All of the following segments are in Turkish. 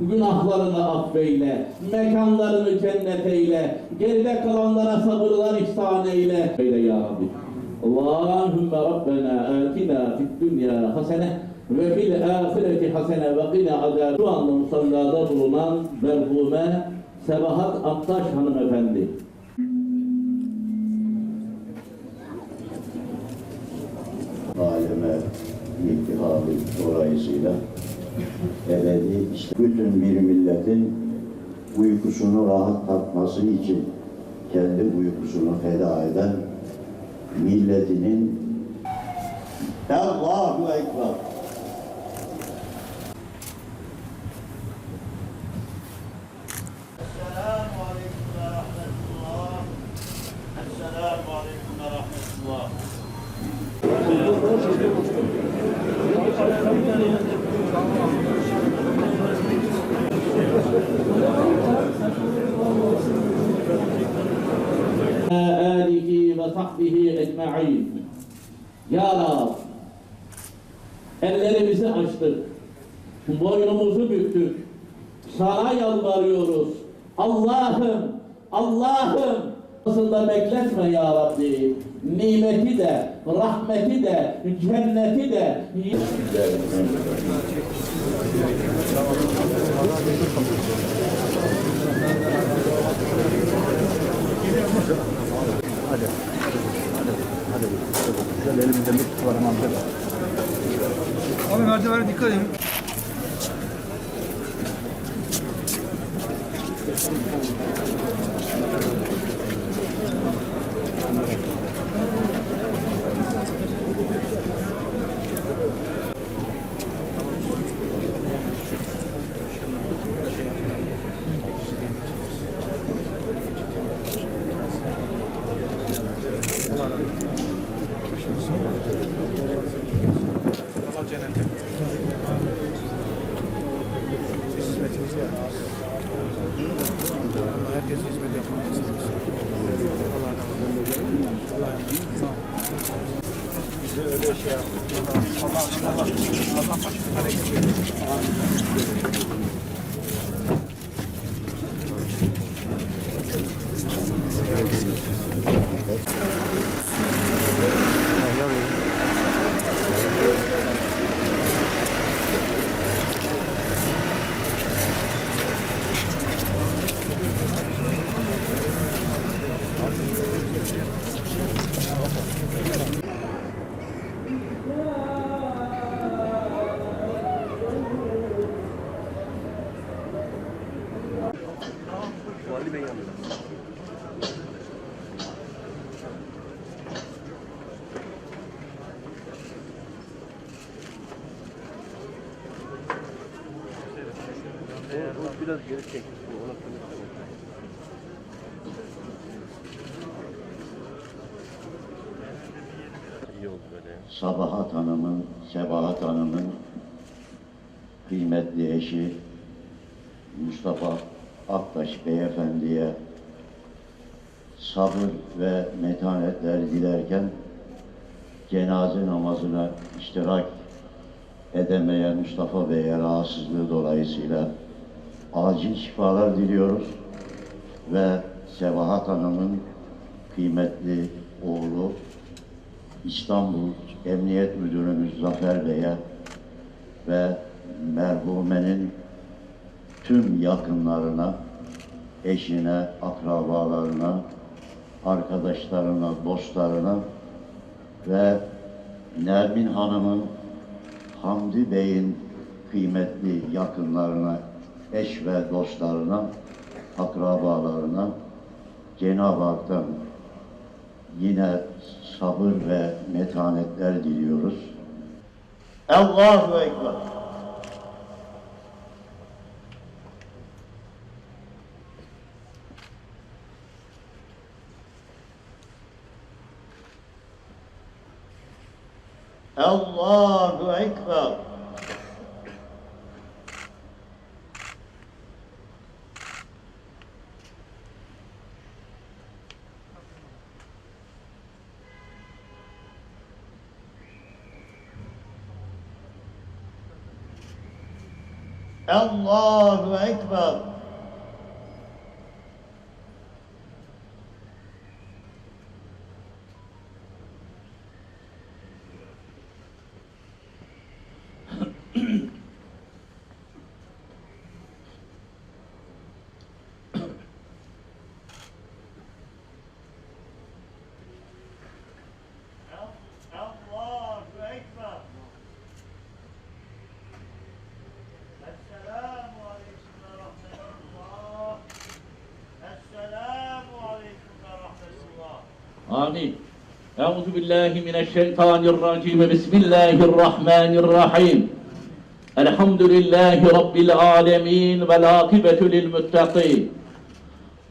Günahlarını affeyle, mekanlarını cennet eyle, geride kalanlara sabırlar ihsan eyle. Eyle ya Rabbi. Allahümme Rabbena atina fid dünya hasene ve fil ahireti hasene ve qina azab. Şu anda musallada bulunan merhume Sebahat Aktaş hanımefendi. aleme ittihadı dolayısıyla ebedi işte. Bütün bir milletin uykusunu rahat tatması için kendi uykusunu feda eden milletinin Allahu Ekber آله وصحbihi ecma'in. Ya Rab, ellerimizi açtık, boynumuzu büktük, sana yalvarıyoruz. Allah'ım, Allah'ım, aslında bekletme ya Rabbi. Nimeti de, rahmeti de, cenneti de, 작가님. Öyle şey Allah başka hareket biraz geri çekmiş. Ona konuşalım. İyi oldu böyle. Sabahat Hanım'ın, Sebahat Hanım'ın kıymetli eşi Mustafa Aktaş Beyefendi'ye sabır ve metanetler dilerken cenaze namazına iştirak edemeyen Mustafa Bey'e rahatsızlığı dolayısıyla acil şifalar diliyoruz ve Sebahat Hanım'ın kıymetli oğlu İstanbul Emniyet Müdürümüz Zafer Bey'e ve merhumenin tüm yakınlarına, eşine, akrabalarına, arkadaşlarına, dostlarına ve Nermin Hanım'ın Hamdi Bey'in kıymetli yakınlarına, eş ve dostlarına, akrabalarına Cenab-ı Hak'tan yine sabır ve metanetler diliyoruz. Allahu Ekber. Allahu Ekber. Allahu Ekber. Allahu Ekber. Esselamu aleyküm ve rahmetullah. Esselamu aleyküm ve rahmetullah. آمين أعوذ بالله من الشيطان الرجيم بسم الله الرحمن الرحيم الحمد لله رب العالمين والعاقبة للمتقين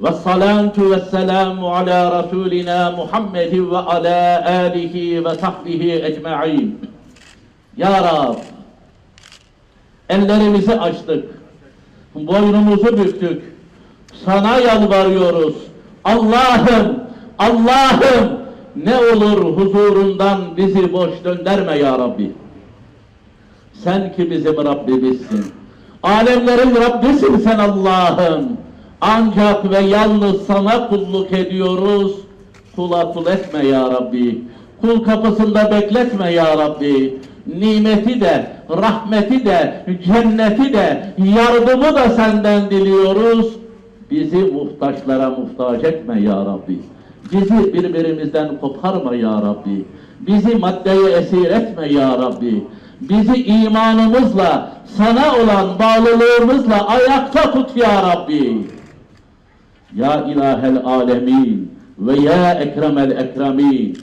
والصلاة والسلام على رسولنا محمد وعلى آله وصحبه أجمعين Ya Rab ellerimizi açtık boynumuzu büktük sana yalvarıyoruz Allah'ım Allah'ım ne olur huzurundan bizi boş döndürme ya Rabbi. Sen ki bizim Rabbimizsin. Alemlerin Rabbisin sen Allah'ım. Ancak ve yalnız sana kulluk ediyoruz. Kula kul etme ya Rabbi. Kul kapısında bekletme ya Rabbi. Nimeti de, rahmeti de, cenneti de, yardımı da senden diliyoruz. Bizi muhtaçlara muhtaç etme ya Rabbi. Bizi birbirimizden koparma ya Rabbi. Bizi maddeye esir etme ya Rabbi. Bizi imanımızla, sana olan bağlılığımızla ayakta tut ya Rabbi. Ya ilahel alemin ve ya ekremel ekremin.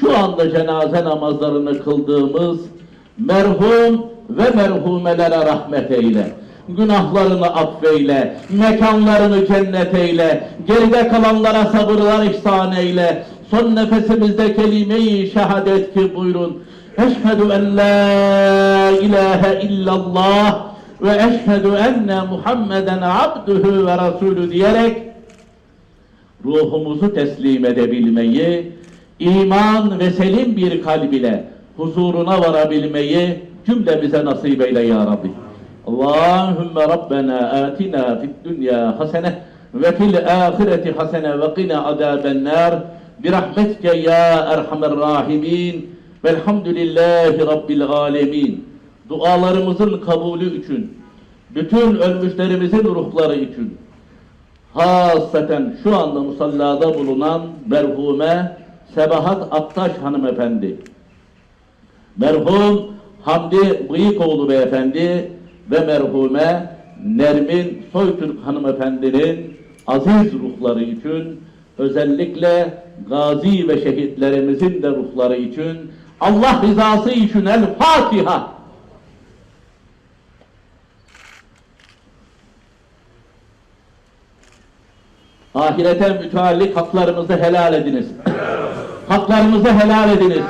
Şu anda cenaze namazlarını kıldığımız merhum ve merhumelere rahmet eyle. Günahlarını affeyle, mekanlarını cennet eyle, geride kalanlara sabırlar ihsan eyle. Son nefesimizde kelime-i şehadet ki buyurun. Eşhedü en la ilahe illallah ve eşhedü enne Muhammeden abdühü ve rasulü diyerek ruhumuzu teslim edebilmeyi, iman ve selim bir kalb ile huzuruna varabilmeyi cümlemize nasip eyle ya Rabbi. Allahümme Rabbena atina fid dünya hasene ve fil ahireti hasene ve qina azaben nar. Bi rahmetike ya erhamer rahimin. Velhamdülillahi rabbil alemin. Dualarımızın kabulü için, bütün ölmüşlerimizin ruhları için, Hasaten şu anda musallada bulunan merhume Sebahat Aktaş hanımefendi, merhum Hamdi Bıyıkoğlu beyefendi ve merhume Nermin Soytürk hanımefendinin aziz ruhları için özellikle gazi ve şehitlerimizin de ruhları için Allah rızası için El Fatiha. Ahirete müteallik haklarınızı helal ediniz. Haklarınızı helal ediniz.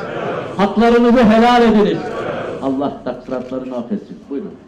Haklarınızı helal ediniz. Allah taksiratlarını affetsin. Buyurun.